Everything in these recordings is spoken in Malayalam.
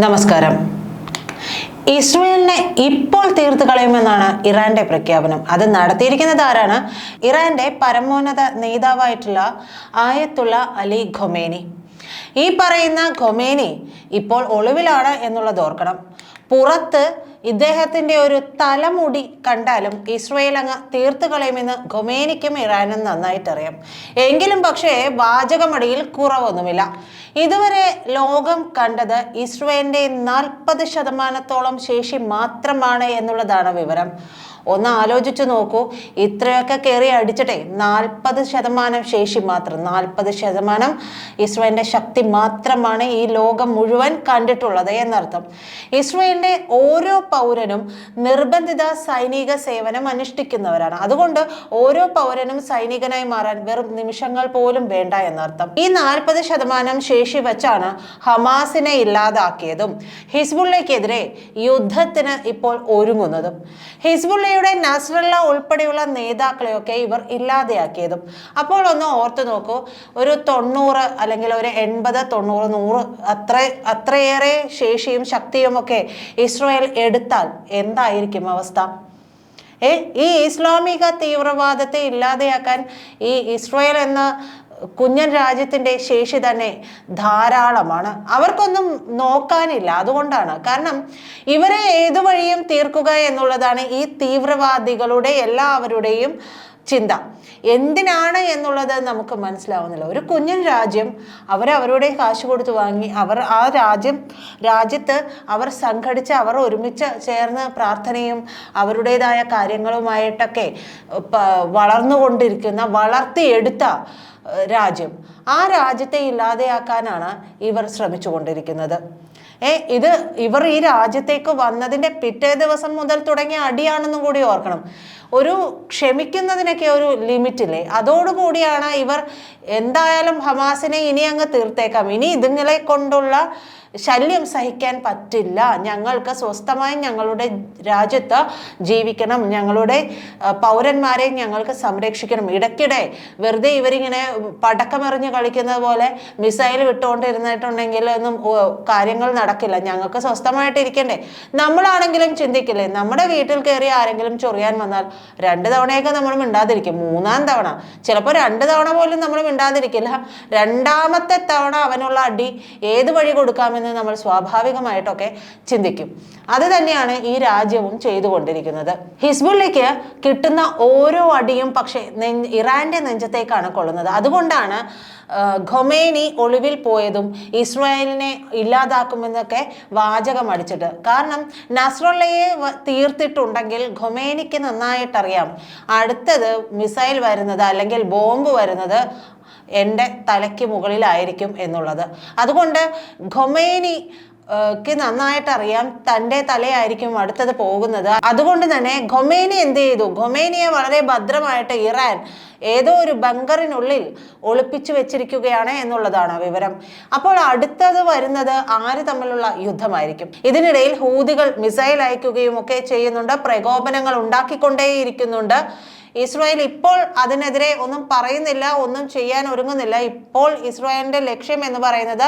നമസ്കാരം. ഇസ്രയേലിനെ ഇപ്പോൾ തീർത്ത് കളയുമെന്നാണ് ഇറാന്റെ പ്രഖ്യാപനം. അത് നടത്തിയിരിക്കുന്നത് ആരാണ്? ഇറാന്റെ പരമോന്നത നേതാവായിട്ടുള്ള ആയത്തുള്ള അലി ഖൊമേനി. ഈ പറയുന്ന ഖൊമേനി ഇപ്പോൾ ഒളിവിലാണ് എന്നുള്ളത് ഓർക്കണം. പുറത്ത് ഇദ്ദേഹത്തിന്റെ ഒരു തലമുടി കണ്ടാലും ഇസ്രയേൽ അങ്ങ് തീർത്തു കളയുമെന്ന് ഖൊമേനിക്കും ഇറാനും നന്നായിട്ടറിയാം. എങ്കിലും പക്ഷേ വാചകമടിയിൽ കുറവൊന്നുമില്ല. ഇതുവരെ ലോകം കണ്ടത് ഇസ്രയേലിന്റെ നാൽപ്പത് ശതമാനത്തോളം ശേഷി മാത്രമാണ് എന്നുള്ളതാണ് വിവരം. ഒന്ന് ആലോചിച്ചു നോക്കൂ. ഇത്രയൊക്കെ കയറി അടിച്ചിട്ടെ നാൽപ്പത് ശതമാനം ശേഷി മാത്രം നാൽപ്പത് ശതമാനം ഇസ്രോയിന്റെ ശക്തി മാത്രമാണ് ഈ ലോകം മുഴുവൻ കണ്ടിട്ടുള്ളത് എന്നർത്ഥം. ഇസ്രോയിലിന്റെ ഓരോ പൗരനും നിർബന്ധിത സൈനിക സേവനം അനുഷ്ഠിക്കുന്നവരാണ്. അതുകൊണ്ട് ഓരോ പൗരനും സൈനികനായി മാറാൻ വെറും നിമിഷങ്ങൾ പോലും വേണ്ട എന്നർത്ഥം. ഈ നാൽപ്പത് ശതമാനം ശേഷി വെച്ചാണ് ഹമാസിനെ ഇല്ലാതാക്കിയതും ഹിസ്ബുള്ളയ്ക്കെതിരെ യുദ്ധത്തിന് ഇപ്പോൾ ഒരുങ്ങുന്നതും. ഹിസ്ബുള്ളയുടെ നസ്രല്ല ഉൾപ്പെടെയുള്ള നേതാക്കളെയൊക്കെ ഇവർ ഇല്ലാതെയാക്കിയതും. അപ്പോൾ ഒന്ന് ഓർത്തു നോക്കൂ ഒരു തൊണ്ണൂറ് അല്ലെങ്കിൽ ഒരു എൺപത് തൊണ്ണൂറ് നൂറ് അത്ര അത്രയേറെ ശേഷിയും ശക്തിയും ഒക്കെ ഇസ്രായേൽ എടുത്താൽ എന്തായിരിക്കും അവസ്ഥ? ഏ ഈ ഇസ്ലാമിക തീവ്രവാദത്തെ ഇല്ലാതെയാക്കാൻ ഈ ഇസ്രായേൽ എന്ന കുഞ്ഞൻ രാജ്യത്തിന്റെ ശേഷി തന്നെ ധാരാളമാണ്. അവർക്കൊന്നും നോക്കാനില്ല. അതുകൊണ്ടാണ്. കാരണം ഇവരെ ഏതു വഴിയും തീർക്കുക എന്നുള്ളതാണ് ഈ തീവ്രവാദികളുടെ എല്ലാവരുടെയും ചിന്ത. എന്തിനാണ് എന്നുള്ളത് നമുക്ക് മനസ്സിലാവുന്നില്ല. ഒരു കുഞ്ഞൻ രാജ്യം അവരവരുടെ കാശ് കൊടുത്ത് വാങ്ങി അവർ ആ രാജ്യം രാജ്യത്ത് അവർ സംഘടിച്ച് അവർ ഒരുമിച്ച് ചേർന്ന് പ്രാർത്ഥനയും അവരുടേതായ കാര്യങ്ങളുമായിട്ടൊക്കെ വളർന്നുകൊണ്ടിരിക്കുന്ന വളർത്തിയെടുത്ത രാജ്യം. ആ രാജ്യത്തെ ഇല്ലാതെയാക്കാനാണ് ഇവർ ശ്രമിച്ചു കൊണ്ടിരിക്കുന്നത് ഏ ഇത് ഇവർ ഈ രാജ്യത്തേക്ക് വന്നതിന്റെ പിറ്റേ ദിവസം മുതൽ തുടങ്ങിയ അടിയാണെന്നും കൂടി ഓർക്കണം. ഒരു ക്ഷമിക്കുന്നതിനൊക്കെ ഒരു ലിമിറ്റില്ലേ? അതോടുകൂടിയാണ് ഇവർ എന്തായാലും ഹമാസിനെ ഇനി അങ്ങ് തീർത്തേക്കാം. ഇനി ഇതുങ്ങളെ കൊണ്ടുള്ള ശല്യം സഹിക്കാൻ പറ്റില്ല. ഞങ്ങൾക്ക് സ്വസ്ഥമായി ഞങ്ങളുടെ രാജ്യത്ത് ജീവിക്കണം. ഞങ്ങളുടെ പൗരന്മാരെ ഞങ്ങൾക്ക് സംരക്ഷിക്കണം. ഇടയ്ക്കിടെ വെറുതെ ഇവരിങ്ങനെ പടക്കമെറിഞ്ഞ് കളിക്കുന്നത് പോലെ മിസൈൽ വിട്ടുകൊണ്ടിരുന്നിട്ടുണ്ടെങ്കിൽ ഒന്നും കാര്യങ്ങൾ നടക്കില്ല. ഞങ്ങൾക്ക് സ്വസ്ഥമായിട്ട് ഇരിക്കണ്ടേ. നമ്മളാണെങ്കിലും ചിന്തിക്കില്ലേ? നമ്മുടെ വീട്ടിൽ കയറി ആരെങ്കിലും ചൊറിയാൻ വന്നാൽ രണ്ട് തവണയൊക്കെ നമ്മൾ മിണ്ടാതിരിക്കും. മൂന്നാം തവണ. ചിലപ്പോൾ രണ്ട് തവണ പോലും നമ്മൾ മിണ്ടാതിരിക്കില്ല. രണ്ടാമത്തെ തവണ അവനുള്ള അടി ഏത് വഴി കൊടുക്കാമെന്ന് നമ്മൾ സ്വാഭാവികമായിട്ടൊക്കെ ചിന്തിക്കും. അത് തന്നെയാണ് ഈ രാജ്യവും ചെയ്തുകൊണ്ടിരിക്കുന്നത്. ഹിസ്ബുള്ളിക്ക് കിട്ടുന്ന ഓരോ അടിയും പക്ഷേ ഇറാന്റെ നെഞ്ചത്തേക്കാണ് കൊള്ളുന്നത്. അതുകൊണ്ടാണ് ഖൊമേനി ഒളിവിൽ പോയതും ഇസ്രായേലിനെ ഇല്ലാതാക്കുമെന്നൊക്കെ വാചകം അടിച്ചിട്ട്. കാരണം നസ്രുള്ളയെ തീർത്തിട്ടുണ്ടെങ്കിൽ ഖൊമേനിക്ക് നന്നായിട്ടറിയാം. അടുത്തത് മിസൈൽ വരുന്നത് അല്ലെങ്കിൽ ബോംബ് വരുന്നത് എന്റെ തലയ്ക്ക് മുകളിലായിരിക്കും എന്നുള്ളത്. അതുകൊണ്ട് ഖൊമേനി ക്ക് നന്നായിട്ട് അറിയാം തന്റെ തലയായിരിക്കും അടുത്തത് പോകുന്നത്. അതുകൊണ്ട് തന്നെ ഖൊമേനി എന്ത് ചെയ്തു? ഖൊമേനിയെ വളരെ ഭദ്രമായിട്ട് ഇറാൻ ഏതോ ഒരു ബങ്കറിനുള്ളിൽ ഒളിപ്പിച്ചു വെച്ചിരിക്കുകയാണ് എന്നുള്ളതാണ് വിവരം. അപ്പോൾ അടുത്തത് വരുന്നത് ആര് തമ്മിലുള്ള യുദ്ധമായിരിക്കും. ഇതിനിടയിൽ ഹൂതികൾ മിസൈൽ അയക്കുകയും ഒക്കെ ചെയ്യുന്നുണ്ട്. പ്രകോപനങ്ങൾ ഉണ്ടാക്കിക്കൊണ്ടേയിരിക്കുന്നുണ്ട്. ഇസ്രായേൽ ഇപ്പോൾ അതിനെതിരെ ഒന്നും പറയുന്നില്ല ഒന്നും ചെയ്യാൻ ഒരുങ്ങുന്നില്ല. ഇപ്പോൾ ഇസ്രായേലിന്റെ ലക്ഷ്യം എന്ന് പറയുന്നത്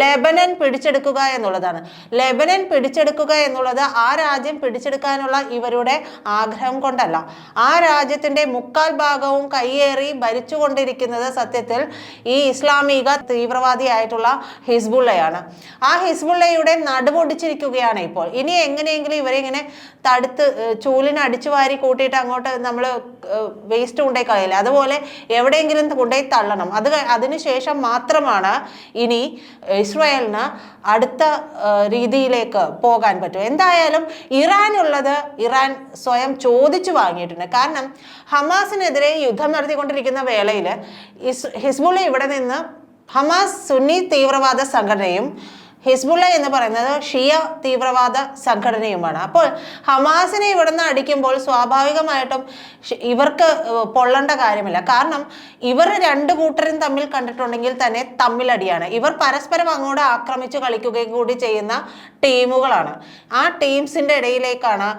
ലെബനൻ പിടിച്ചെടുക്കുക എന്നുള്ളതാണ്. ലെബനൻ പിടിച്ചെടുക്കുക എന്നുള്ളത് ആ രാജ്യം പിടിച്ചെടുക്കാനുള്ള ഇവരുടെ ആഗ്രഹം കൊണ്ടല്ല. ആ രാജ്യത്തിന്റെ മുക്കാൽ ഭാഗവും കയ്യേറി ഭരിച്ചുകൊണ്ടിരിക്കുന്നത് സത്യത്തിൽ ഈ ഇസ്ലാമിക തീവ്രവാദിയായിട്ടുള്ള ഹിസ്ബുള്ളയാണ്. ആ ഹിസ്ബുള്ളയുടെ നടുപൊടിച്ചിരിക്കുകയാണ് ഇപ്പോൾ. ഇനി എങ്ങനെയെങ്കിലും ഇവരെ ഇങ്ങനെ തടുത്ത് ചൂലിനടിച്ചു വാരി കൂട്ടിയിട്ട് അങ്ങോട്ട് നമ്മൾ വേസ്റ്റ് കൊണ്ടുപോയി കളയില്ല? അതുപോലെ എവിടെയെങ്കിലും കൊണ്ടുപോയി തള്ളണം. അത് അതിനുശേഷം മാത്രമാണ് ഇനി ഇസ്രായേലിന് അടുത്ത രീതിയിലേക്ക് പോകാൻ പറ്റും. എന്തായാലും ഇറാനുള്ളത് ഇറാൻ സ്വയം ചോദിച്ചു വാങ്ങിയിട്ടുണ്ട്. കാരണം ഹമാസിനെതിരെ യുദ്ധം നടത്തിക്കൊണ്ടിരിക്കുന്ന വേളയിൽ ഹിസ്ബുള്ള ഇവിടെ നിന്ന് ഹമാസ് സുന്നി തീവ്രവാദ സംഘടനയും ഹിസ്ബുള്ള എന്ന് പറയുന്നത് ഷിയ തീവ്രവാദ സംഘടനയുമാണ്. അപ്പോൾ ഹമാസിനെ ഇവിടുന്ന് അടിക്കുമ്പോൾ സ്വാഭാവികമായിട്ടും ഇവർക്ക് പൊള്ളേണ്ട കാര്യമില്ല. കാരണം ഇവർ രണ്ട് കൂട്ടരും തമ്മിൽ കണ്ടിട്ടുണ്ടെങ്കിൽ തന്നെ തമ്മിലടിയാണ്. ഇവർ പരസ്പരം അങ്ങോട്ട് ആക്രമിച്ചു കളിക്കുകയും കൂടി ചെയ്യുന്ന ടീമുകളാണ്. ആ ടീംസിന്റെ ഇടയിലേക്കാണ്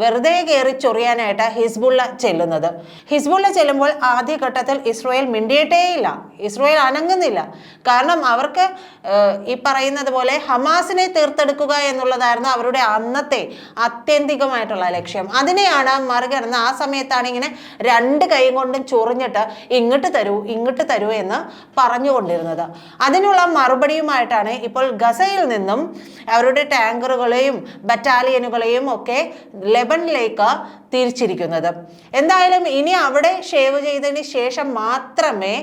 വെറുതെ കയറി ചൊറിയാനായിട്ട് ഹിസ്ബുള്ള ചെല്ലുന്നത്. ഹിസ്ബുള്ള ചെല്ലുമ്പോൾ ആദ്യഘട്ടത്തിൽ ഇസ്രോയേൽ മിണ്ടിയിട്ടേയില്ല. ഇസ്രോയേൽ അനങ്ങുന്നില്ല. കാരണം അവർക്ക് ഈ പറയുന്നത് പോലെ ഹമാസിനെ തീർത്തെടുക്കുക എന്നുള്ളതായിരുന്നു അവരുടെ അന്നത്തെ ആത്യന്തികമായിട്ടുള്ള ലക്ഷ്യം. അതിനെയാണ് മറികടന്ന് ആ സമയത്താണ് ഇങ്ങനെ രണ്ട് കൈ കൊണ്ടും ചൊറിഞ്ഞിട്ട് ഇങ്ങോട്ട് തരൂ ഇങ്ങോട്ട് തരൂ എന്ന് പറഞ്ഞുകൊണ്ടിരുന്നത്. അതിനുള്ള മറുപടിയുമായിട്ടാണ് ഇപ്പോൾ ഗസയിൽ നിന്നും അവരുടെ ടാങ്കറുകളെയും ബറ്റാലിയനുകളെയും ഒക്കെ ലെബനിലേക്ക് തിരിച്ചിരിക്കുന്നത്. എന്തായാലും ഇനി അവിടെ ഷേവ് ചെയ്തതിന് ശേഷം മാത്രമേ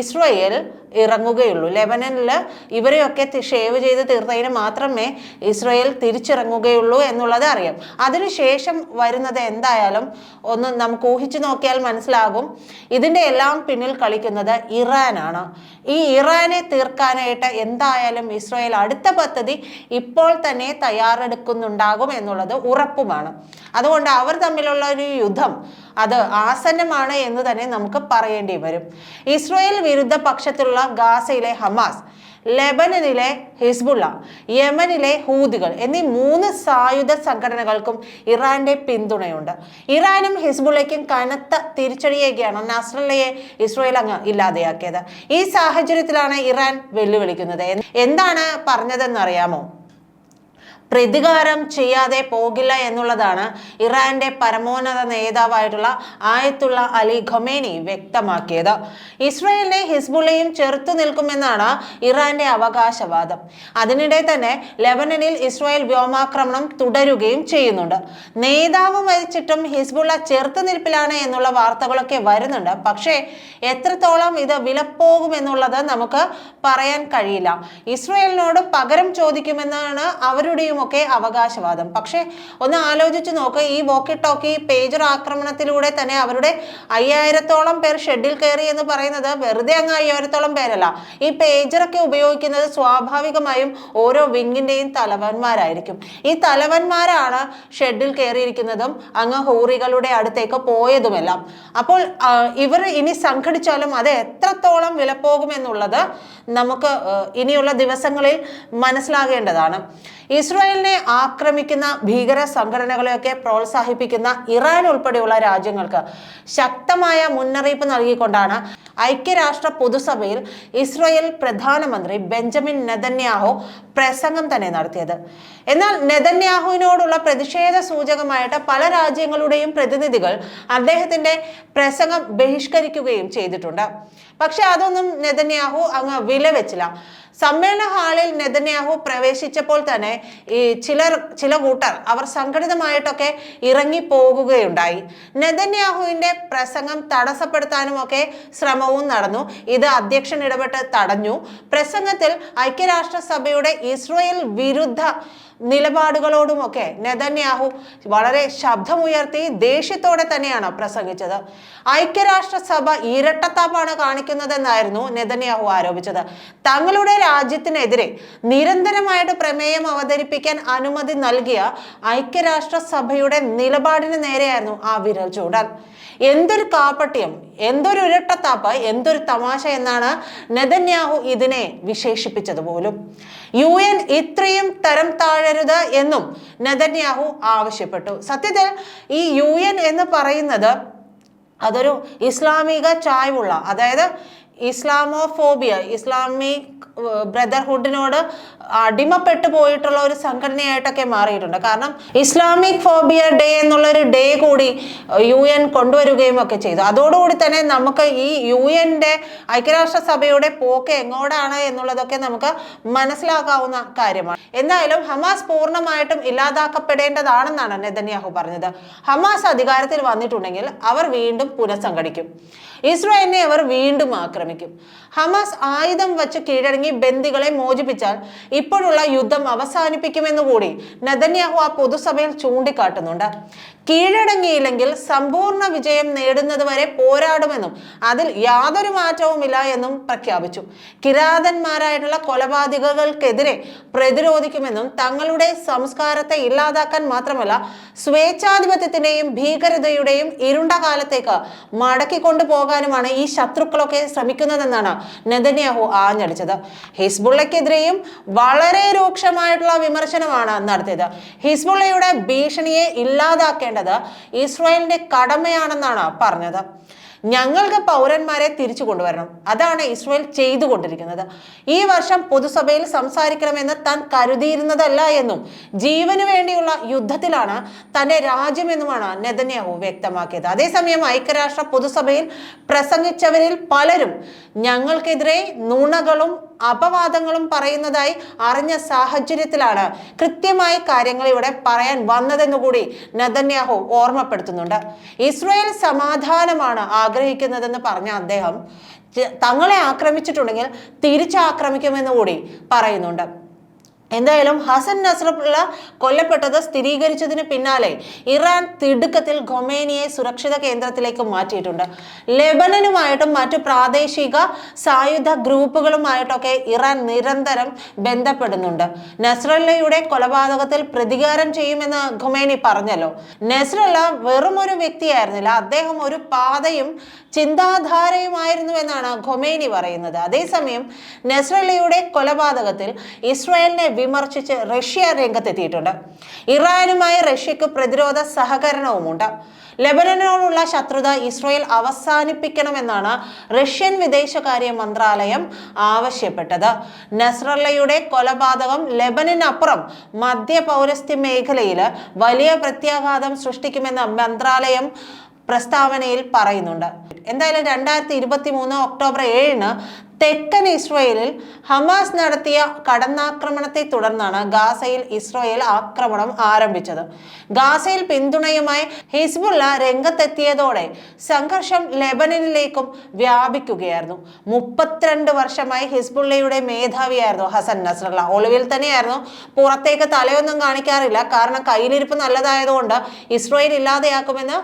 ഇസ്രയേൽ ഇറങ്ങുകയുള്ളൂ. ലെബനനിൽ ഇവരെയൊക്കെ ഷേവ് ചെയ്ത് തീർത്തതിന് മാത്രമേ ഇസ്രയേൽ തിരിച്ചിറങ്ങുകയുള്ളൂ എന്നുള്ളത് അറിയാം. അതിനുശേഷം വരുന്നത് എന്തായാലും ഒന്ന് നമുക്ക് ഊഹിച്ചു നോക്കിയാൽ മനസ്സിലാകും. ഇതിന്റെ എല്ലാം പിന്നിൽ കളിക്കുന്നത് ഇറാനാണ്. ഈ ഇറാനെ തീർക്കാനായിട്ട് എന്തായാലും ഇസ്രയേൽ അടുത്ത പദ്ധതി ഇപ്പോൾ തന്നെ തയ്യാറെടുക്കുന്നുണ്ടാകും എന്നുള്ളത് ഉറപ്പുമാണ്. അതുകൊണ്ട് അവർ തമ്മിലുള്ള ഒരു യുദ്ധം അത് ആസന്നമാണ് എന്ന് തന്നെ നമുക്ക് പറയേണ്ടി വരും. ഇസ്രയേൽ വിരുദ്ധ പക്ഷത്തുള്ള ഗാസയിലെ ഹമാസ് ലെബനനിലെ ഹിസ്ബുള്ള യമനിലെ ഹൂതികൾ എന്നീ മൂന്ന് സായുധ സംഘടനകൾക്കും ഇറാന്റെ പിന്തുണയുണ്ട്. ഇറാനും ഹിസ്ബുള്ളയ്ക്കും കനത്ത തിരിച്ചടിയേക്കാണ് നസ്രല്ലയെ ഇസ്രയേൽ അങ്ങ് ഇല്ലാതെയാക്കിയത്. ഈ സാഹചര്യത്തിലാണ് ഇറാൻ വെല്ലുവിളിക്കുന്നത്. എന്താണ് പറഞ്ഞതെന്ന് പറഞ്ഞതെന്നറിയാമോ പ്രതികാരം ചെയ്യാതെ പോകില്ല എന്നുള്ളതാണ് ഇറാന്റെ പരമോന്നത നേതാവായിട്ടുള്ള ആയത്തുള്ള അലി ഖൊമേനി വ്യക്തമാക്കിയത്. ഇസ്രയേലിനെ ഹിസ്ബുള്ളയും ചെറുത്തു നിൽക്കുമെന്നാണ് ഇറാന്റെ അവകാശവാദം. അതിനിടെ തന്നെ ലെബനനിൽ ഇസ്രായേൽ വ്യോമാക്രമണം തുടരുകയും ചെയ്യുന്നുണ്ട്. നേതാവ് മരിച്ചിട്ടും ഹിസ്ബുള്ള ചെറുത്തു നിൽപ്പിലാണ് എന്നുള്ള വാർത്തകളൊക്കെ വരുന്നുണ്ട്. പക്ഷേ എത്രത്തോളം ഇത് വിലപ്പോകുമെന്നുള്ളത് നമുക്ക് പറയാൻ കഴിയില്ല. ഇസ്രയേലിനോട് പകരം ചോദിക്കുമെന്നാണ് അവരുടെയും ഒക്കെ അവകാശവാദം. പക്ഷേ ഒന്ന് ആലോചിച്ച് നോക്ക് ഈ വോക്കി ടോക്കി പേജർ ആക്രമണത്തിലൂടെ തന്നെ അവരുടെ അയ്യായിരത്തോളം പേർ ഷെഡിൽ കയറി എന്ന് പറയുന്നത് വെറുതെ അങ്ങ് അയ്യായിരത്തോളം പേരല്ല. ഈ പേജറൊക്കെ ഉപയോഗിക്കുന്നത് സ്വാഭാവികമായും ഓരോ വിങ്ങിന്റെയും തലവന്മാരായിരിക്കും. ഈ തലവന്മാരാണ് ഷെഡിൽ കയറിയിരിക്കുന്നതും അങ്ങ് ഹൂറികളുടെ അടുത്തേക്ക് പോയതുമെല്ലാം. അപ്പോൾ ഇവർ ഇനി സംഘടിച്ചാലും അത് എത്രത്തോളം വിലപ്പോകുമെന്നുള്ളത് നമുക്ക് ഇനിയുള്ള ദിവസങ്ങളിൽ മനസ്സിലാകേണ്ടതാണ്. ഇസ്രായേലിനെ ആക്രമിക്കുന്ന ഭീകര സംഘടനകളെയൊക്കെ പ്രോത്സാഹിപ്പിക്കുന്ന ഇറാൻ ഉൾപ്പെടെയുള്ള രാജ്യങ്ങൾക്ക് ശക്തമായ മുന്നറിയിപ്പ് നൽകിക്കൊണ്ടാണ് ഐക്യരാഷ്ട്ര പൊതുസഭയിൽ ഇസ്രായേൽ പ്രധാനമന്ത്രി ബെഞ്ചമിൻ നെതന്യാഹു പ്രസംഗം തന്നെ നടത്തിയത്. എന്നാൽ നെതന്യാഹുവിനോടുള്ള പ്രതിഷേധ സൂചകമായിട്ട് പല രാജ്യങ്ങളുടെയും പ്രതിനിധികൾ അദ്ദേഹത്തിന്റെ പ്രസംഗം ബഹിഷ്കരിക്കുകയും ചെയ്തിട്ടുണ്ട്. പക്ഷെ അതൊന്നും നെതന്യാഹു അങ്ങ് വില വെച്ചില്ല സമ്മേളന ഹാളിൽ നെതന്യാഹു പ്രവേശിച്ചപ്പോൾ തന്നെ ഈ ചിലർ ചില കൂട്ടർ അവർ സംഘടിതമായിട്ടൊക്കെ ഇറങ്ങി പോകുകയുണ്ടായി നെതന്യാഹുവിന്റെ പ്രസംഗം തടസ്സപ്പെടുത്താനും ഒക്കെ ശ്രമവും നടന്നു. ഇത് അധ്യക്ഷൻ ഇടപെട്ട് തടഞ്ഞു. പ്രസംഗത്തിൽ ഐക്യരാഷ്ട്രസഭയുടെ ഇസ്രയേൽ വിരുദ്ധ നിലപാടുകളോടുമൊക്കെ നെതന്യാഹു വളരെ ശബ്ദമുയർത്തി ദേഷ്യത്തോടെ തന്നെയാണ് പ്രസംഗിച്ചത്. ഐക്യരാഷ്ട്രസഭ ഇരട്ടത്താപ്പാണ് കാണിക്കുന്നതെന്നായിരുന്നു നെതന്യാഹു ആരോപിച്ചത്. തങ്ങളുടെ രാജ്യത്തിനെതിരെ നിരന്തരമായിട്ട് പ്രമേയം അവതരിപ്പിക്കാൻ അനുമതി നൽകിയ ഐക്യരാഷ്ട്രസഭയുടെ നിലപാടിന് നേരെയായിരുന്നു ആ വിരൽ ചൂടാൻ എന്തൊരു കാപ്പട്യം എന്തൊരു ഇരട്ടത്താപ്പ് എന്തൊരു തമാശ എന്നാണ് നെതന്യാഹു ഇതിനെ വിശേഷിപ്പിച്ചത് പോലും. യു എൻ ഇത്രയും തരം താഴരുത് എന്നും നെതന്യാഹു ആവശ്യപ്പെട്ടു. സത്യത്തിൽ ഈ യു എൻ എന്ന് പറയുന്നത് അതൊരു ഇസ്ലാമിക ചായ്വുള്ള അതായത് ഇസ്ലാമോഫോബിയ ഇസ്ലാമിക് ബ്രദർഹുഡിനോട് അടിമപ്പെട്ടു പോയിട്ടുള്ള ഒരു സംഘടനയായിട്ടൊക്കെ മാറിയിട്ടുണ്ട്. കാരണം ഇസ്ലാമിക് ഫോബിയ ഡേ എന്നുള്ളൊരു ഡേ കൂടി യു എൻ കൊണ്ടുവരികയും ഒക്കെ ചെയ്തു. അതോടുകൂടി തന്നെ നമുക്ക് ഈ യു എന്റെ ഐക്യരാഷ്ട്രസഭയുടെ പോക്ക് എങ്ങോട്ടാണ് എന്നുള്ളതൊക്കെ നമുക്ക് മനസ്സിലാക്കാവുന്ന കാര്യമാണ്. എന്തായാലും ഹമാസ് പൂർണമായിട്ടും ഇല്ലാതാക്കപ്പെടേണ്ടതാണെന്നാണ് നെതന്യാഹു പറഞ്ഞത്. ഹമാസ് അധികാരത്തിൽ വന്നിട്ടുണ്ടെങ്കിൽ അവർ വീണ്ടും പുനഃസംഘടിക്കും. ഇസ്രായേലിനെ അവർ വീണ്ടും ആക്രമിക്കും. ഹമാസ് ആയുധം വച്ച് കീഴടങ്ങി ബന്ദികളെ മോചിപ്പിച്ചാൽ ഇപ്പോഴുള്ള യുദ്ധം അവസാനിപ്പിക്കുമെന്നുകൂടി നദന്യാഹു ആ പൊതുസഭയിൽ ചൂണ്ടിക്കാട്ടുന്നുണ്ട്. കീഴടങ്ങിയില്ലെങ്കിൽ സമ്പൂർണ വിജയം നേടുന്നതുവരെ പോരാടുമെന്നും അതിൽ യാതൊരു മാറ്റവുമില്ല എന്നും പ്രഖ്യാപിച്ചു. കിരാതന്മാരായിട്ടുള്ള കൊലപാതകങ്ങൾക്കെതിരെ പ്രതിരോധിക്കുമെന്നും തങ്ങളുടെ സംസ്കാരത്തെ ഇല്ലാതാക്കാൻ മാത്രമല്ല സ്വേച്ഛാധിപത്യത്തിന്റെയും ഭീകരതയുടെയും ഇരുണ്ട കാലത്തേക്ക് മടക്കിക്കൊണ്ടു പോകാനുമാണ് ഈ ശത്രുക്കളൊക്കെ ശ്രമിക്കുന്നതെന്നാണ് നെതന്യാഹു ആഞ്ഞടിച്ചത്. ഹിസ്ബുള്ളയ്ക്കെതിരെയും വളരെ രൂക്ഷമായിട്ടുള്ള വിമർശനമാണ് നടത്തിയത്. ഹിസ്ബുള്ളയുടെ ഭീഷണിയെ ഇല്ലാതാക്കേണ്ടത് ഇസ്രായേലിന്റെ കടമയാണെന്നാണ് പറഞ്ഞത്. ഞങ്ങൾക്ക് പൗരന്മാരെ തിരിച്ചു കൊണ്ടുവരണം. അതാണ് ഇസ്രായേൽ ചെയ്തുകൊണ്ടിരിക്കുന്നത്. ഈ വർഷം പൊതുസഭയിൽ സംസാരിക്കണമെന്ന് താൻ കരുതിയിരുന്നതല്ല എന്നും ജീവന് വേണ്ടിയുള്ള യുദ്ധത്തിലാണ് തന്റെ രാജ്യമെന്നുമാണ് നെതന്യാഹു വ്യക്തമാക്കിയത്. അതേസമയം ഐക്യരാഷ്ട്ര പൊതുസഭയിൽ പ്രസംഗിച്ചവരിൽ പലരും ഞങ്ങൾക്കെതിരെ നുണകളും അപവാദങ്ങളും പറയുന്നതായി അറിഞ്ഞ സാഹചര്യത്തിലാണ് കൃത്യമായ കാര്യങ്ങൾ ഇവിടെ പറയാൻ വന്നതെന്നുകൂടി നദന്യാഹു ഓർമ്മപ്പെടുത്തുന്നുണ്ട്. ഇസ്രയേൽ സമാധാനമാണ് ആഗ്രഹിക്കുന്നതെന്ന് പറഞ്ഞ അദ്ദേഹം തങ്ങളെ ആക്രമിച്ചിട്ടുണ്ടെങ്കിൽ തിരിച്ചാക്രമിക്കുമെന്ന് കൂടി പറയുന്നുണ്ട്. എന്തായാലും ഹസൻ നസ്രള്ള കൊല്ലപ്പെട്ടത് സ്ഥിരീകരിച്ചതിന് പിന്നാലെ ഇറാൻ തിടുക്കത്തിൽ ഖൊമേനിയെ സുരക്ഷിത കേന്ദ്രത്തിലേക്ക് മാറ്റിയിട്ടുണ്ട്. ലെബനനുമായിട്ടും മറ്റ് പ്രാദേശിക സായുധ ഗ്രൂപ്പുകളുമായിട്ടൊക്കെ ഇറാൻ നിരന്തരം ബന്ധപ്പെടുന്നുണ്ട്. നസ്രല്ലയുടെ കൊലപാതകത്തിൽ പ്രതികാരം ചെയ്യുമെന്ന് ഖൊമേനി പറഞ്ഞല്ലോ. നസ്രല്ല വെറും ഒരു വ്യക്തിയായിരുന്നില്ല അദ്ദേഹം ഒരു പാതയും ചിന്താധാരയുമായിരുന്നു എന്നാണ് ഖൊമേനി പറയുന്നത്. അതേസമയം നസ്രല്ലയുടെ കൊലപാതകത്തിൽ ഇസ്രായേലിനെ വിമർശിച്ച് റഷ്യ രംഗത്തെത്തിയിട്ടുണ്ട്. ഇറാനുമായി റഷ്യക്ക് പ്രതിരോധ സഹകരണവുമുണ്ട്. ലെബനനോടുള്ള ശത്രുത ഇസ്രയേൽ അവസാനിപ്പിക്കണമെന്നാണ് റഷ്യൻ വിദേശകാര്യ മന്ത്രാലയം ആവശ്യപ്പെട്ടത്. നസ്രല്ലയുടെ കൊലപാതകം ലെബനനപ്പുറം മധ്യ പൗരസ്ത്യ മേഖലയിൽ വലിയ പ്രത്യാഘാതം സൃഷ്ടിക്കുമെന്ന് മന്ത്രാലയം പ്രസ്താവനയിൽ പറയുന്നുണ്ട്. എന്തായാലും രണ്ടായിരത്തി ഇരുപത്തി മൂന്ന് ഒക്ടോബർ ഏഴിന് തെക്കൻ ഇസ്രയേലിൽ ഹമാസ് നടത്തിയ കടന്നാക്രമണത്തെ തുടർന്നാണ് ഗാസയിൽ ഇസ്രയേൽ ആക്രമണം ആരംഭിച്ചത്. ഗാസയിൽ പിന്തുണയുമായി ഹിസ്ബുള്ള രംഗത്തെത്തിയതോടെ സംഘർഷം ലെബനനിലേക്കും വ്യാപിക്കുകയായിരുന്നു. മുപ്പത്തിരണ്ട് വർഷമായി ഹിസ്ബുള്ളയുടെ മേധാവിയായിരുന്നു ഹസൻ നസ്രല്ല. ഒളിവിൽ തന്നെയായിരുന്നു. പുറത്തേക്ക് തലയൊന്നും കാണിക്കാറില്ല. കാരണം കയ്യിലിരിപ്പ് നല്ലതായതുകൊണ്ട് ഇസ്രയേൽ ഇല്ലാതെയാക്കുമെന്ന്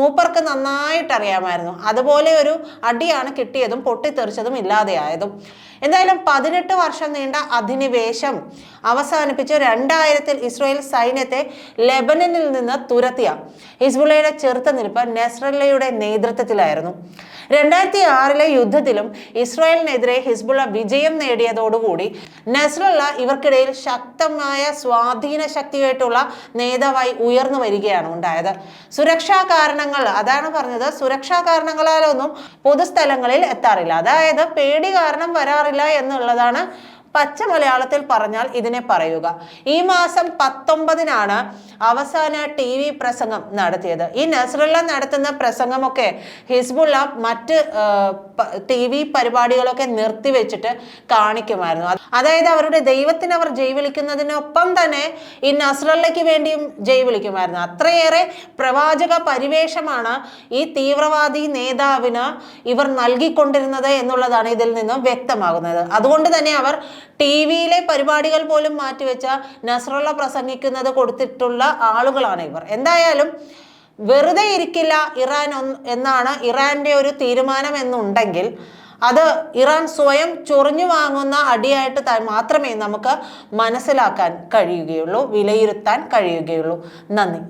മൂപ്പർക്ക് നന്നായിട്ട് അറിയാമായിരുന്നു അതുപോലെ ഒരു അടിയാണ് കിട്ടിയതും പൊട്ടിത്തെറിച്ചതും ഇല്ലാതെയായതും എന്തായാലും പതിനെട്ട് വർഷം നീണ്ട അധിനിവേശം അവസാനിപ്പിച്ച് രണ്ടായിരത്തിൽ ഇസ്രായേൽ സൈന്യത്തെ ലെബനനിൽ നിന്ന് തുരത്തിയ ഹിസ്ബുള്ളയുടെ ചെറുത്തുനിൽപ്പ് നെസ്രല്ലയുടെ നേതൃത്വത്തിലായിരുന്നു. രണ്ടായിരത്തി ആറിലെ യുദ്ധത്തിലും ഇസ്രായേലിനെതിരെ ഹിസ്ബുള്ള വിജയം നേടിയതോടുകൂടി നസ്രല്ല ഇവർക്കിടയിൽ ശക്തമായ സ്വാധീന ശക്തിയായിട്ടുള്ള നേതാവായി ഉയർന്നു വരികയാണ് ഉണ്ടായത്. സുരക്ഷാ കാരണങ്ങൾ അതാണ് പറഞ്ഞത് സുരക്ഷാ കാരണങ്ങളാലൊന്നും പൊതുസ്ഥലങ്ങളിൽ എത്താറില്ല. അതായത് പേടി കാരണം വരാറില്ല എന്നുള്ളതാണ് പച്ച മലയാളത്തിൽ പറഞ്ഞാൽ ഇതിനെ പറയുക. ഈ മാസം പത്തൊമ്പതിനാണ് അവസാന ടി വി പ്രസംഗം നടത്തിയത്. ഈ നസറുള്ള നടത്തുന്ന പ്രസംഗമൊക്കെ ഹിസ്ബുള്ള മറ്റ് ടി വി പരിപാടികളൊക്കെ നിർത്തിവെച്ചിട്ട് കാണിക്കുമായിരുന്നു. അത് അതായത് അവരുടെ ദൈവത്തിന് അവർ ജയ് വിളിക്കുന്നതിനൊപ്പം തന്നെ ഈ നസ്രല്ലയ്ക്ക് വേണ്ടിയും ജയ് വിളിക്കുമായിരുന്നു അത്രയേറെ പ്രവാചക പരിവേഷമാണ് ഈ തീവ്രവാദി നേതാവിന് ഇവർ നൽകിക്കൊണ്ടിരുന്നത് എന്നുള്ളതാണ് ഇതിൽ നിന്നും വ്യക്തമാകുന്നത്. അതുകൊണ്ട് തന്നെ അവർ ടി വിയിലെ പരിപാടികൾ പോലും മാറ്റിവെച്ച നസ്രള്ള പ്രസംഗിക്കുന്നത് കൊടുത്തിട്ടുള്ള ആളുകളാണ് ഇവർ. എന്തായാലും വെറുതെ ഇരിക്കില്ല ഇറാൻ എന്നാണ് ഇറാന്റെ ഒരു തീരുമാനം എന്നുണ്ടെങ്കിൽ അത് ഇറാൻ സ്വയം ചൊറിഞ്ഞു വാങ്ങുന്ന അടിയായിട്ട് മാത്രമേ നമുക്ക് മനസ്സിലാക്കാൻ കഴിയുകയുള്ളൂ വിലയിരുത്താൻ കഴിയുകയുള്ളൂ. നന്ദി.